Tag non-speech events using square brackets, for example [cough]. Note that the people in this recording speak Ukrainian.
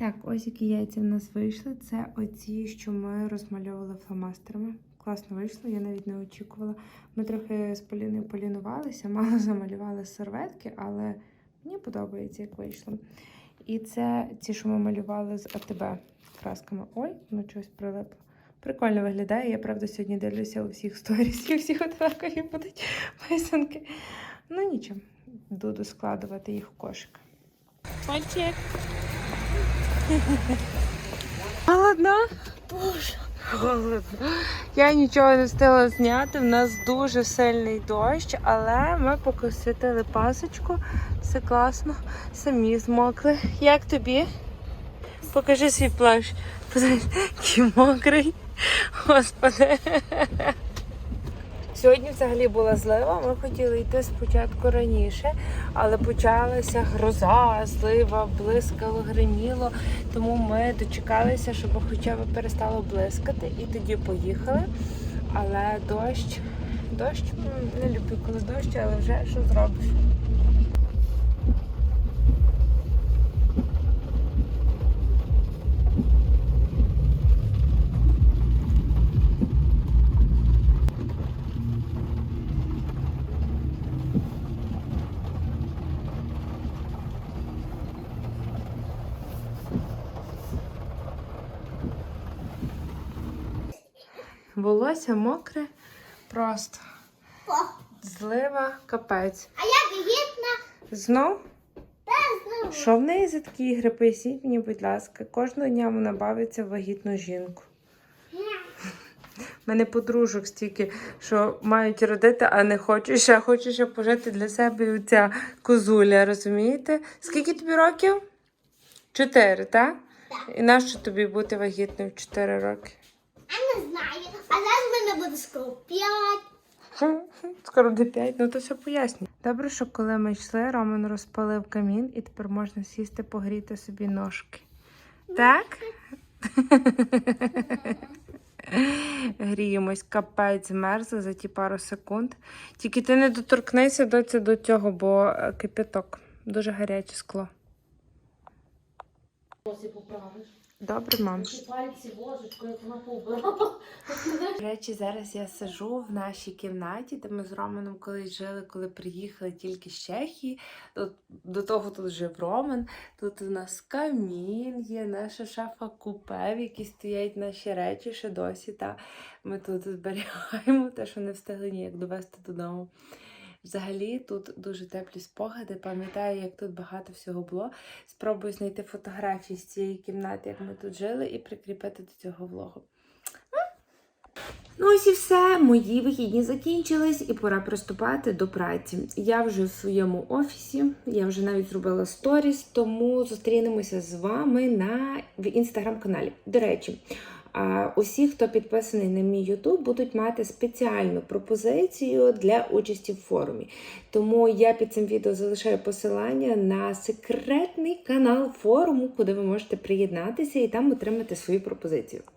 Так, ось які яйця в нас вийшли. Це оці, що ми розмальовували фломастерами. Класно вийшло, я навіть не очікувала. Ми трохи з Поліною полінувалися, [laughs] мало замалювали серветки, але мені подобається, як вийшло. І це ті, що ми малювали з АТБ красками. Ой, ну щось прилипло. Прикольно виглядає. Я правда сьогодні дивлюся у всіх сторіс, і всі однакові будуть [laughs] писанки. Ну нічого, буду складувати їх в кошик. Мальчик. Холодно? Боже. Холодно. Я нічого не встигла зняти. В нас дуже сильний дощ, але ми поки пасочку. Все класно. Самі змокли. Як тобі? Покажи свій плащ. Подивись, який мокрий. Господи. Сьогодні взагалі була злива. Ми хотіли йти спочатку раніше, але почалася гроза, злива, блискало, гриміло. Тому ми дочекалися, щоб хоча б перестало блискати, і тоді поїхали. Але дощ, дощ не люблю, коли дощ, але вже що зробиш. Волосся мокре, просто О, злива, капець. А я вагітна. Знов? Що в неї за такі ігри? Поясніть мені, будь ласка. Кожного дня вона бавиться в вагітну жінку. У мене подружок стільки, що мають родити, а не хочуть ще хочу ще пожити для себе ця козуля, розумієте? Скільки тобі років? Чотири, так? Так. І нащо тобі бути вагітною в чотири роки? Я не знаю. А зараз в мене буде скоро п'ять. [laughs] Скоро до п'ять, ну то все поясню. Добре, що коли ми йшли, Роман розпалив камін і тепер можна сісти погріти собі ножки. Так? [laughs] Гріємось, капець змерзли за ті пару секунд. Тільки ти не доторкнися доця до цього, бо е, кипяток. Дуже гаряче скло. Ось і поправиш. Добре, мам. Пальці ложечку, як вона побрала. [laughs] До речі, зараз я сижу в нашій кімнаті, де ми з Романом колись жили, коли приїхали тільки з Чехії. Тут, до того тут жив Роман. Тут у нас камін є, наша шафа купе, в якій стоять наші речі ще досі. Та ми тут зберігаємо те, що не встигли ніяк довести додому. Взагалі тут дуже теплі спогади. Пам'ятаю, як тут багато всього було. Спробую знайти фотографії з цієї кімнати, як ми тут жили, і прикріпити до цього влогу. Ну ось і все. Мої вихідні закінчились, і пора приступати до праці. Я вже в своєму офісі, я вже навіть зробила сторіс, тому зустрінемося з вами на в інстаграм-каналі. До речі. Усі, хто підписаний на мій YouTube, будуть мати спеціальну пропозицію для участі в форумі. Тому я під цим відео залишаю посилання на секретний канал форуму, куди ви можете приєднатися і там отримати свою пропозицію.